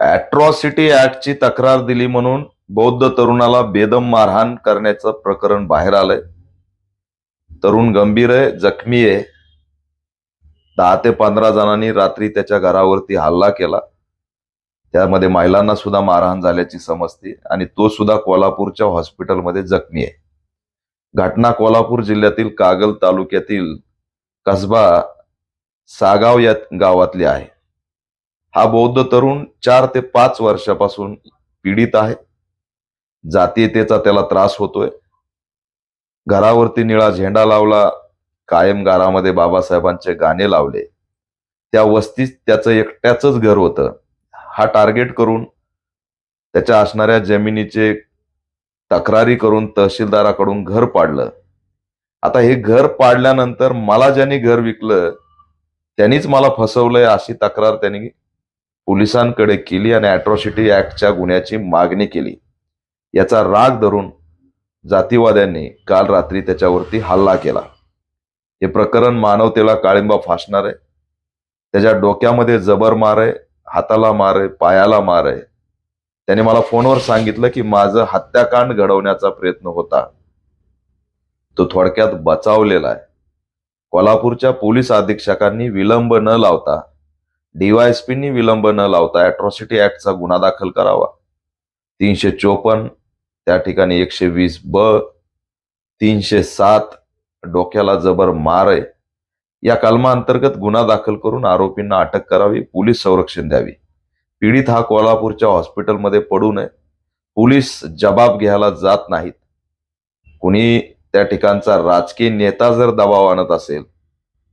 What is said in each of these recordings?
Atrocity ऍक्टची तक्रार दिली म्हणून बौद्ध तरुणाला बेदम मारहाण करण्याचं प्रकरण बाहेर आलंय. तरुण गंभीर आहे जखमी आहे. दहा ते पंधरा जणांनी रात्री त्याच्या घरावरती हल्ला केला. त्यामध्ये महिलांना सुद्धा मारहाण झाल्याची समजते आणि तो सुद्धा कोल्हापूरच्या हॉस्पिटलमध्ये जखमी आहे. घटना कोल्हापूर जिल्ह्यातील कागल तालुक्यातील कसबा सागाव या गावातली आहे. हा बौद्ध तरुण चार ते पाच वर्षापासून पीडित आहे. जातीयतेचा त्याला त्रास होतोय. घरावरती निळा झेंडा लावला कायम घरामध्ये बाबासाहेबांचे गाणे लावले. त्या वस्तीत त्याचं एकट्याच घर होतं. हा टार्गेट करून त्याच्या असणाऱ्या जमिनीचे तक्रारी करून तहसीलदाराकडून घर पाडलं. आता हे घर पाडल्यानंतर मला ज्यांनी घर विकलं त्यांनीच मला फसवलंय अशी तक्रार त्यांनी पोलिसांकडे केली आणि अॅट्रॉसिटी ऍक्टच्या गुन्ह्याची मागणी केली. याचा राग धरून जातीवाद्यांनी काल रात्री त्याच्यावरती हल्ला केला. हे प्रकरण मानवतेला काळिंबा फासणार आहे त्याच्या डोक्यामध्ये जबर मार आहे हाताला मार आहे पायाला मार. आहे त्याने मला फोनवर सांगितलं की माझं हत्याकांड घडवण्याचा प्रयत्न होता. तो थोडक्यात बचावलेला आहे. कोल्हापूरच्या पोलीस अधीक्षकांनी विलंब न लावता डीवायएसपींनी विलंब न लावता अॅट्रॉसिटी ऍक्टचा गुन्हा दाखल करावा. तीनशे चोपन्न त्या ठिकाणी एकशे वीस ब तीनशे सात डोक्याला जबर मार आहे. या कलमाअंतर्गत गुन्हा दाखल करून आरोपींना अटक करावी पोलीस संरक्षण द्यावी. पीडित हा कोल्हापूरच्या हॉस्पिटलमध्ये पडू नये. पोलीस जबाब घ्यायला जात नाहीत. कुणी त्या ठिकाणचा राजकीय नेता जर दबाव आणत असेल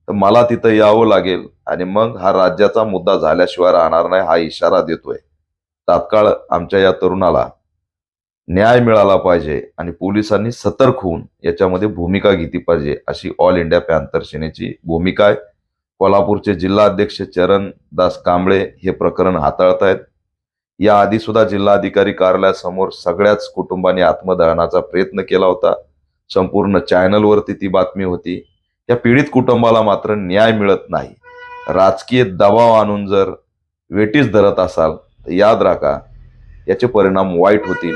तर मला तिथं यावं लागेल आणि मग हा राज्याचा मुद्दा झाल्याशिवाय राहणार नाही हा इशारा देतोय. तात्काळ आमच्या या तरुणाला न्याय मिळाला पाहिजे आणि पोलिसांनी सतर्क होऊन याच्यामध्ये भूमिका घेतली पाहिजे अशी ऑल इंडिया पॅन्थर सेनेची भूमिका आहे. कोल्हापूरचे जिल्हाध्यक्ष चरणदास कांबळे हे प्रकरण हाताळत या आधी सुद्धा जिल्हाधिकारी कार्यालयासमोर सगळ्याच कुटुंबाने आत्मदहनाचा प्रयत्न केला होता. संपूर्ण चॅनलवरती ती बातमी होती. या पीडित कुटुंबाला मात्र न्याय मिळत नाही. राजकीय दबाव आणून जर वेटीस धरत असाल तर याद राखा याचे परिणाम वाईट होतील.